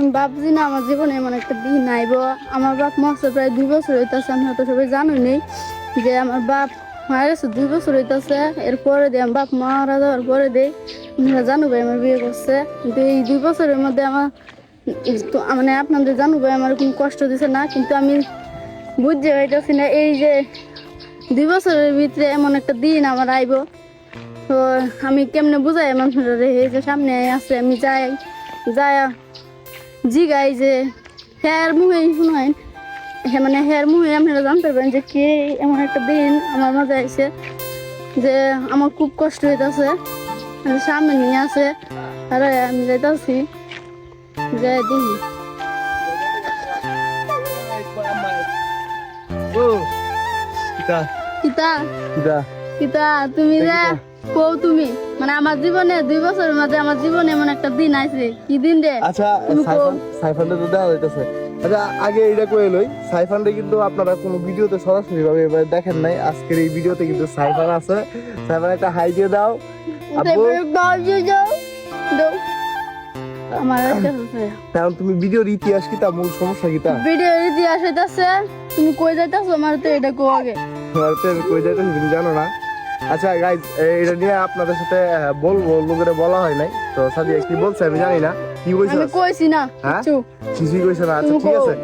আমি ভাবছি না, আমার জীবনে এমন একটা দিন আইব আমার বাপ মরছে প্রায় দুই বছর হইতাছে আমি হয়তো সবাই জানো নেই যে আমার বাপ মারা দুই বছর হইতাছে। এরপরে দিয়ে আমার বাপ মারা যাওয়ার পরে দেই আপনারা জানো ভাই আমার বিয়ে করছে। কিন্তু এই দুই বছরের মধ্যে আমার মানে আপনাদের জানো ভাই আমার কোনো কষ্ট দিছে না, কিন্তু আমি বুঝতে পাইতেছি না এই যে দুই বছরের ভিতরে এমন একটা দিন আমার আইব। তো আমি কেমনে বুঝাই মানুষের এই যে সামনে আছে, আমি যাই যাই জিগাই যে হ্যার মুহে শুনেন। হ্যাঁ মানে হ্যার মুহে আপনারা জানতে পারবেন যে কে এমন একটা দিন আমার মাঝে আইছে যে আমার খুব কষ্ট হইতাছে। মানে সামনে নিয়ে আছে আর আমি যাইতাছি যাই দেখি। কিতা? কিতা? কিতা? তুমি যে। কও তুমি মানে আমার জীবনে দুই বছরের মাঝে আমার জীবনে এমন একটা দিন আইছে। কি দিন রে? আচ্ছা সাইফান সাইফানটা তো দেওয়া হইতেছে। আচ্ছা আগে এটা কয়ে লই সাইফানটা কিন্তু আপনারা কোনো ভিডিওতে সরাসরি ভাবে এবার দেখেন নাই। আজকের এই ভিডিওতে কিন্তু সাইফান আছে। সাইফান একটা হাই দিয়ে দাও। কারণ তুমি ভিডিওর ইতিহাস কি তা মূল সমস্যা কি তা? ভিডিও ইতিহাস হইতাছে। তুমি কই যাইতাছো? আমার তো এটা কো আগে। তোমার তো কই যাইতেছি তুমি জানো না। আচ্ছা গাইজ এটা নিয়ে আপনাদের সাথে বলব লোকেরা বলা হয় নাই। তো সাদিয়া কি বলছে আমি জানি না। কি বলছে? আমি কইছি না হ্যাঁ? চুপ কিছুই কইছে না। আচ্ছা ঠিক আছে।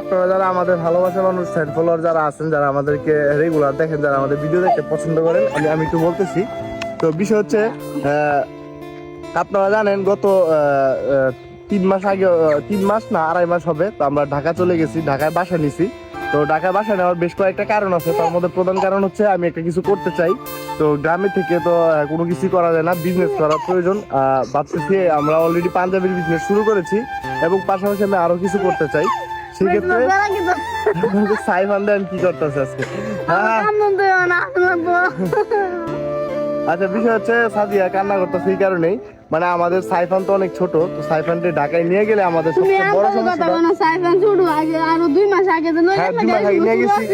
আপনারা যারা আমাদের ভালোবাসার মানুষ ফ্যান ফলোয়ার যারা আছেন যারা আমাদেরকে রেগুলার দেখেন যারা আমাদের ভিডিও দেখতে পছন্দ করেন আমি আমি একটু বলতেছি। তো বিষয় হচ্ছে আপনারা জানেন গত তিন মাস আগে তিন মাস না আড়াই মাস হবে তো আমরা ঢাকা চলে গেছি ঢাকায় বাসা নিছি। তো ঢাকায় বাসা নেওয়ার বেশ কয়েকটা কারণ আছে। তার মধ্যে প্রধান কারণ হচ্ছে আমি একটা কিছু করতে চাই। তো গ্রামে থেকে তো কোনো কিছুই করা যায় না বিজনেস করার প্রয়োজন। ভাবতেছি আমরা অলরেডি পাঞ্জাবির বিজনেস শুরু করেছি এবং পাশাপাশি আমি আরও কিছু করতে চাই। সেক্ষেত্রে সাইফান দেন কি করতেছে আজকে? হ্যাঁ। আচ্ছা বিষয় হচ্ছে সাদিয়া কান্না করতেছে এই কারণেই। মানে আমাদের সাইফান তো অনেক ছোট তো সাইফানকে ঢাকায় নিয়ে গেলে আমাদের সবচেয়ে বড় সমস্যা বলো সাইফান শুরু আগে আরও দুই মাস আগে তো লই নিয়ে গেছি।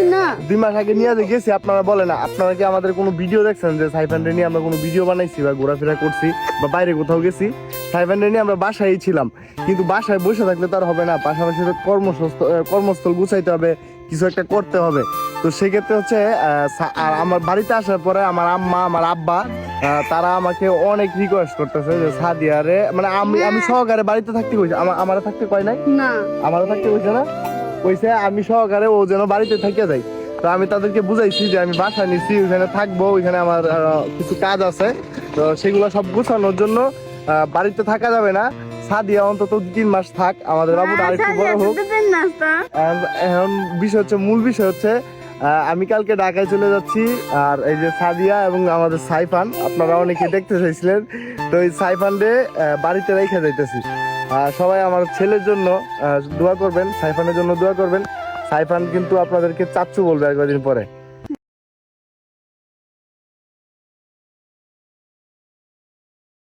দুই মাস আগে নিয়ে যে গেছি আপনারা বলেন আপনারা কি আমাদের কোনো ভিডিও দেখছেন যে সাইফানকে নিয়ে আমরা কোনো ভিডিও বানাইছি বা ঘোরাফেরা করছি বা বাইরে কোথাও গেছি সাইফানকে নিয়ে আমরা বাসায় ছিলাম কিন্তু বাসায় বসে থাকলে তার হবে না পাশাপাশি কর্মস্থল কর্মস্থল গুছাইতে হবে কিছু একটা করতে হবে। তো সেক্ষেত্রে হচ্ছে আর আমার বাড়িতে আসার পরে আমার আম্মা আমার আব্বা তারা আমাকে অনেক রিকোয়েস্ট করতেছে যে সাদিয়ারে মানে আমি আমি সহকারে বাড়িতে থাকতে কইছি আমার আমার থাকতে কয় নাই? না। আমারও থাকতে কইছে না? কইছে আমি সহকারে ও যেন বাড়িতে থেকে যাই তো আমি তাদেরকে বুঝাইছি যে আমি বাসা নিছি ওইখানে থাকব ওইখানে আমার কিছু কাজ আছে। তো সেগুলো সব গুছানোর জন্য বাড়িতে থাকা যাবে না। সাদিয়া অন্তত তিন মাস থাক আমাদের বাবুটা আরেকটু বড় হোক। এখন বিষয় হচ্ছে মূল বিষয় হচ্ছে আমি কালকে ঢাকায় চলে যাচ্ছি আর এই যে সাদিয়া এবং আমাদের সাইফান আপনারা অনেকে দেখতে চাইছিলেন তো এই সাইফান রে বাড়িতে রেখে যাইতেছি। আর সবাই আমার ছেলের জন্য দোয়া করবেন সাইফানের জন্য দোয়া করবেন। সাইফান কিন্তু আপনাদেরকে চাচ্ছু বলবে আর কদিন পরে।